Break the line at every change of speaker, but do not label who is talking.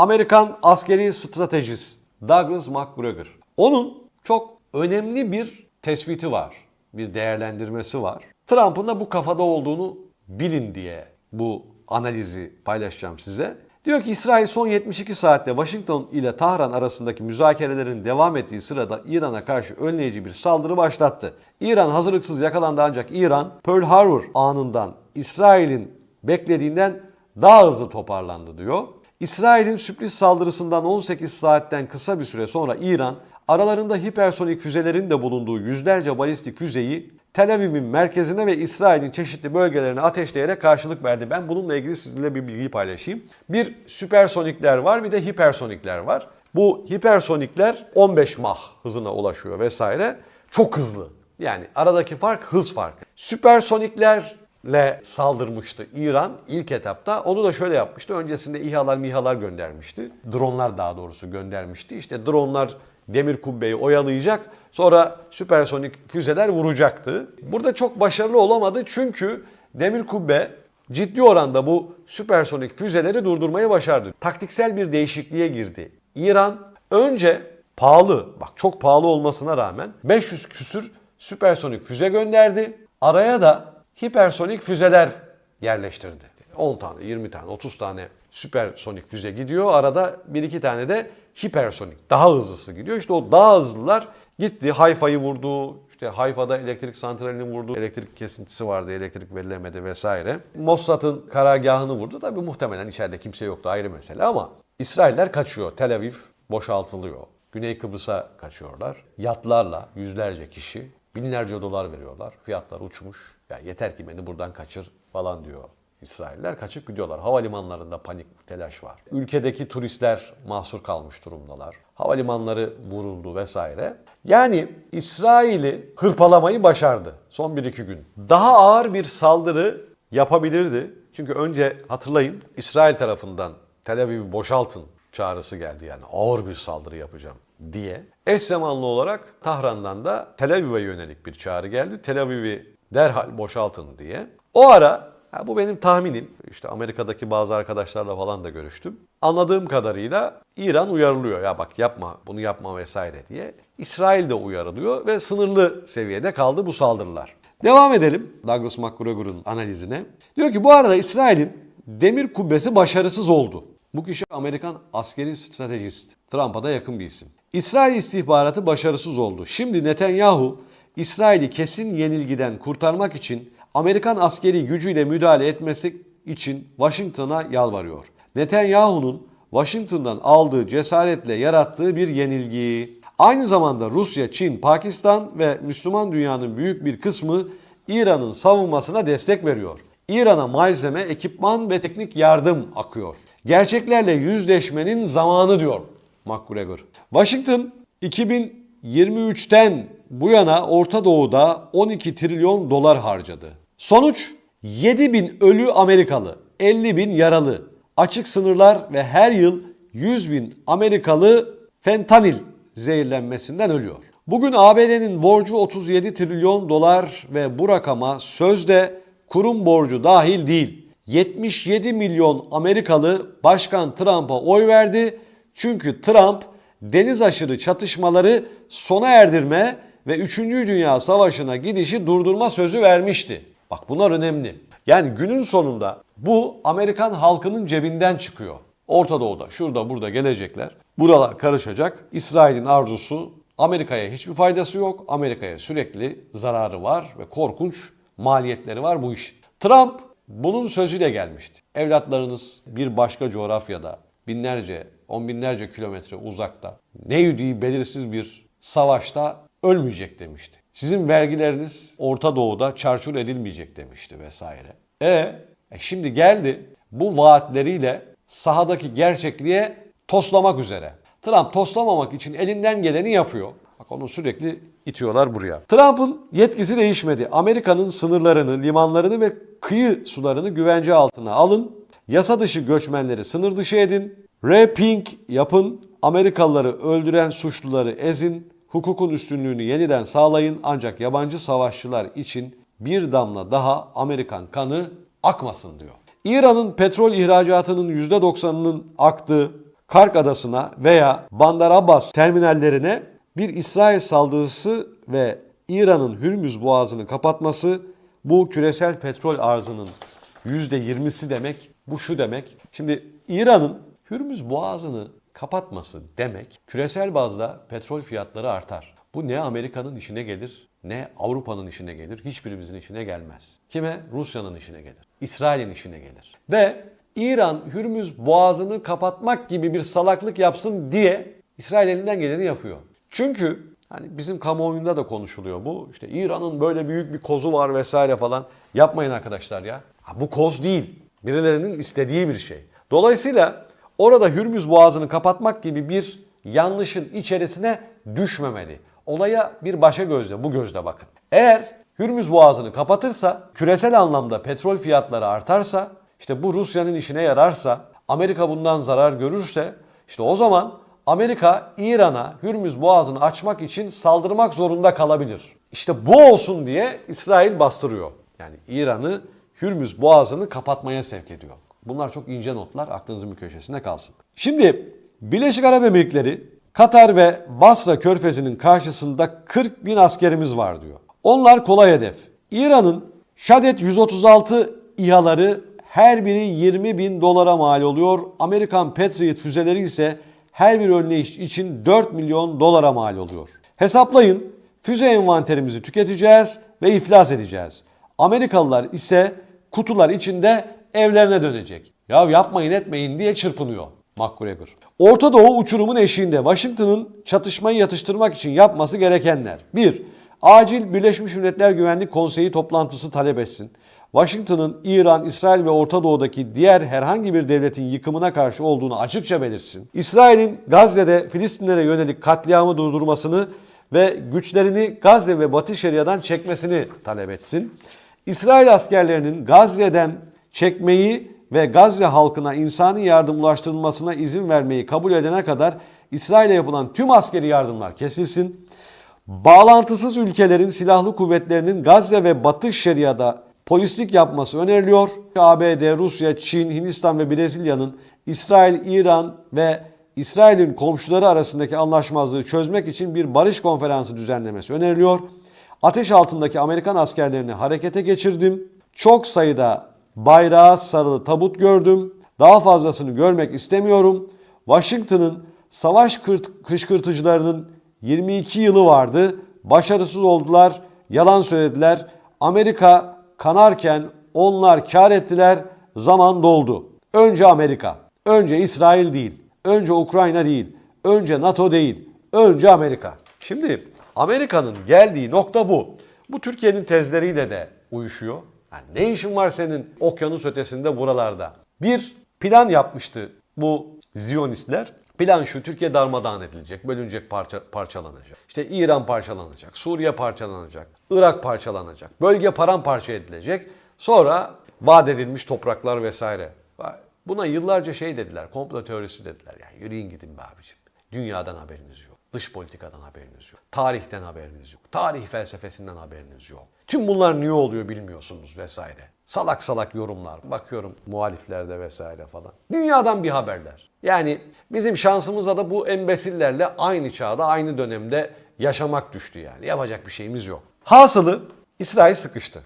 Amerikan askeri stratejist Douglas MacGregor. Onun çok önemli bir tespiti var. Bir değerlendirmesi var. Trump'ın da bu kafada olduğunu bilin diye bu analizi paylaşacağım size. Diyor ki İsrail son 72 saatte Washington ile Tahran arasındaki müzakerelerin devam ettiği sırada İran'a karşı önleyici bir saldırı başlattı. İran hazırlıksız yakalandı ancak İran Pearl Harbor anından İsrail'in beklediğinden daha hızlı toparlandı diyor. İsrail'in sürpriz saldırısından 18 saatten kısa bir süre sonra İran aralarında hipersonik füzelerin de bulunduğu yüzlerce balistik füzeyi Tel Aviv'in merkezine ve İsrail'in çeşitli bölgelerine ateşleyerek karşılık verdi. Ben bununla ilgili sizinle bir bilgi paylaşayım. Bir süpersonikler var bir de hipersonikler var. Bu hipersonikler 15 mah hızına ulaşıyor vesaire. Çok hızlı. Yani aradaki fark hız farkı. Süpersoniklerle saldırmıştı İran ilk etapta. Onu da şöyle yapmıştı. Öncesinde İHA'lar MİHA'lar göndermişti. Dronlar daha doğrusu göndermişti. İşte dronlar demir kubbeyi oyalayacak. Sonra süpersonik füzeler vuracaktı. Burada çok başarılı olamadı çünkü demir kubbe ciddi oranda bu süpersonik füzeleri durdurmayı başardı. Taktiksel bir değişikliğe girdi. İran önce pahalı, bak çok pahalı olmasına rağmen 500 küsür süpersonik füze gönderdi. Araya da hipersonik füzeler yerleştirdi. 10 tane, 20 tane, 30 tane süpersonik füze gidiyor. Arada 1-2 tane de hipersonik, daha hızlısı gidiyor. İşte o daha hızlılar gitti. Hayfa'yı vurdu. İşte Hayfa'da elektrik santralini vurdu. Elektrik kesintisi vardı, elektrik verilemedi vesaire. Mossad'ın karargahını vurdu. Tabii muhtemelen içeride kimse yoktu ayrı mesele ama İsrailler kaçıyor. Tel Aviv boşaltılıyor. Güney Kıbrıs'a kaçıyorlar. Yatlarla yüzlerce kişi binlerce dolar veriyorlar. Fiyatlar uçmuş. Ya yeter ki beni buradan kaçır falan diyor İsrailler kaçıp gidiyorlar. Havalimanlarında panik, telaş var. Ülkedeki turistler mahsur kalmış durumdalar. Havalimanları vuruldu vesaire. Yani İsrail'i hırpalamayı başardı son 1-2 gün. Daha ağır bir saldırı yapabilirdi. Çünkü önce hatırlayın İsrail tarafından Tel Aviv'i boşaltın çağrısı geldi yani ağır bir saldırı yapacağım diye. Eş zamanlı olarak Tahran'dan da Tel Aviv'e yönelik bir çağrı geldi. Tel Aviv'i derhal boşaltın diye. O ara Ha, bu benim tahminim. İşte Amerika'daki bazı arkadaşlarla falan da görüştüm. Anladığım kadarıyla İran uyarılıyor. Ya bak yapma, bunu yapma vesaire diye. İsrail de uyarılıyor ve sınırlı seviyede kaldı bu saldırılar. Devam edelim Douglas MacGregor'un analizine. Diyor ki bu arada İsrail'in demir kubbesi başarısız oldu. Bu kişi Amerikan askeri stratejist. Trump'a da yakın bir isim. İsrail istihbaratı başarısız oldu. Şimdi Netanyahu İsrail'i kesin yenilgiden kurtarmak için Amerikan askeri gücüyle müdahale etmesi için Washington'a yalvarıyor. Netanyahu'nun Washington'dan aldığı cesaretle yarattığı bir yenilgi. Aynı zamanda Rusya, Çin, Pakistan ve Müslüman dünyanın büyük bir kısmı İran'ın savunmasına destek veriyor. İran'a malzeme, ekipman ve teknik yardım akıyor. Gerçeklerle yüzleşmenin zamanı diyor McGregor. Washington 2023'ten bu yana Orta Doğu'da 12 trilyon dolar harcadı. Sonuç 7 bin ölü Amerikalı, 50 bin yaralı, açık sınırlar ve her yıl 100 bin Amerikalı fentanil zehirlenmesinden ölüyor. Bugün ABD'nin borcu 37 trilyon dolar ve bu rakama sözde kurum borcu dahil değil. 77 milyon Amerikalı Başkan Trump'a oy verdi. Çünkü Trump deniz aşırı çatışmaları sona erdirme ve 3. Dünya Savaşı'na gidişi durdurma sözü vermişti. Bak bunlar önemli. Yani günün sonunda bu Amerikan halkının cebinden çıkıyor. Orta Doğu'da, şurada, burada gelecekler. Buralar karışacak. İsrail'in arzusu Amerika'ya hiçbir faydası yok. Amerika'ya sürekli zararı var ve korkunç maliyetleri var bu iş. Trump bunun sözüyle gelmişti. Evlatlarınız bir başka coğrafyada binlerce, on binlerce kilometre uzakta ne yediği belirsiz bir savaşta ölmeyecek demişti. Sizin vergileriniz Orta Doğu'da çarçur edilmeyecek demişti vesaire. E, e şimdi geldi bu vaatleriyle sahadaki gerçekliğe toslamak üzere. Trump toslamamak için elinden geleni yapıyor. Bak onu sürekli itiyorlar buraya. Trump'ın yetkisi değişmedi. Amerika'nın sınırlarını, limanlarını ve kıyı sularını güvence altına alın. Yasa dışı göçmenleri sınır dışı edin. Raping yapın. Amerikalıları öldüren suçluları ezin. Hukukun üstünlüğünü yeniden sağlayın. Ancak yabancı savaşçılar için bir damla daha Amerikan kanı akmasın diyor. İran'ın petrol ihracatının %90'ının aktığı, Kark Adası'na veya Bandar Abbas terminallerine bir İsrail saldırısı ve İran'ın Hürmüz Boğazı'nı kapatması bu küresel petrol arzının %20'si demek. Bu şu demek. Şimdi İran'ın Hürmüz Boğazı'nı kapatması demek küresel bazda petrol fiyatları artar. Bu ne Amerika'nın işine gelir ne Avrupa'nın işine gelir. Hiçbirimizin işine gelmez. Kime? Rusya'nın işine gelir. İsrail'in işine gelir. Ve İran Hürmüz Boğazı'nı kapatmak gibi bir salaklık yapsın diye İsrail elinden geleni yapıyor. Çünkü hani bizim kamuoyunda da konuşuluyor bu. İşte İran'ın böyle büyük bir kozu var vesaire falan. Yapmayın arkadaşlar ya. Ha, bu koz değil. Birilerinin istediği bir şey. Dolayısıyla orada Hürmüz Boğazı'nı kapatmak gibi bir yanlışın içerisine düşmemeli. Olaya bir başa gözle, bu gözle bakın. Eğer Hürmüz Boğazı'nı kapatırsa, küresel anlamda petrol fiyatları artarsa, işte bu Rusya'nın işine yararsa, Amerika bundan zarar görürse, işte o zaman Amerika İran'a Hürmüz Boğazı'nı açmak için saldırmak zorunda kalabilir. İşte bu olsun diye İsrail bastırıyor. Yani İran'ı Hürmüz Boğazı'nı kapatmaya sevk ediyor. Bunlar çok ince notlar aklınızın bir köşesinde kalsın. Şimdi Birleşik Arap Emirlikleri Katar ve Basra körfezinin karşısında 40 bin askerimiz var diyor. Onlar kolay hedef. İran'ın Şadet 136 İHA'ları her biri 20 bin dolara mal oluyor. Amerikan Patriot füzeleri ise her bir önleyiş için 4 milyon dolara mal oluyor. Hesaplayın füze envanterimizi tüketeceğiz ve iflas edeceğiz. Amerikalılar ise kutular içinde evlerine dönecek. Ya yapmayın etmeyin diye çırpınıyor McGregor. Orta Doğu uçurumun eşiğinde Washington'ın çatışmayı yatıştırmak için yapması gerekenler. 1. Acil Birleşmiş Milletler Güvenlik Konseyi toplantısı talep etsin. Washington'ın İran, İsrail ve Orta Doğu'daki diğer herhangi bir devletin yıkımına karşı olduğunu açıkça belirtsin. İsrail'in Gazze'de Filistinlere yönelik katliamı durdurmasını ve güçlerini Gazze ve Batı Şeria'dan çekmesini talep etsin. İsrail askerlerinin Gazze'den çekmeyi ve Gazze halkına insani yardım ulaştırılmasına izin vermeyi kabul edene kadar İsrail'e yapılan tüm askeri yardımlar kesilsin. Bağlantısız ülkelerin silahlı kuvvetlerinin Gazze ve Batı Şeria'da polislik yapması öneriliyor. ABD, Rusya, Çin, Hindistan ve Brezilya'nın İsrail, İran ve İsrail'in komşuları arasındaki anlaşmazlığı çözmek için bir barış konferansı düzenlemesi öneriliyor. Ateş altındaki Amerikan askerlerini harekete geçirdim. Çok sayıda bayrağa sarılı tabut gördüm. Daha fazlasını görmek istemiyorum. Washington'ın savaş kırt- kışkırtıcılarının 22 yılı vardı. Başarısız oldular, yalan söylediler. Amerika kanarken onlar kar ettiler, zaman doldu. Önce Amerika, önce İsrail değil, önce Ukrayna değil, önce NATO değil, önce Amerika. Şimdi Amerika'nın geldiği nokta bu. Bu Türkiye'nin tezleriyle de uyuşuyor. Yani ne işin var senin okyanus ötesinde buralarda? Bir plan yapmıştı bu Ziyonistler. Plan şu Türkiye darmadağın edilecek, bölünecek, parça, parçalanacak. İşte İran parçalanacak, Suriye parçalanacak, Irak parçalanacak, bölge paramparça edilecek. Sonra vaat edilmiş topraklar vesaire. Buna yıllarca şey dediler, komplo teorisi dediler. Yani yürüyün gidin be abicim. Dünyadan haberiniz yok. Dış politikadan haberiniz yok. Tarihten haberiniz yok. Tarih felsefesinden haberiniz yok. Tüm bunlar niye oluyor bilmiyorsunuz vesaire. Salak salak yorumlar. Bakıyorum muhaliflerde vesaire falan. Dünyadan bir haberler. Yani bizim şansımıza da bu embesillerle aynı çağda, aynı dönemde yaşamak düştü yani. Yapacak bir şeyimiz yok. Hasılı İsrail sıkıştı.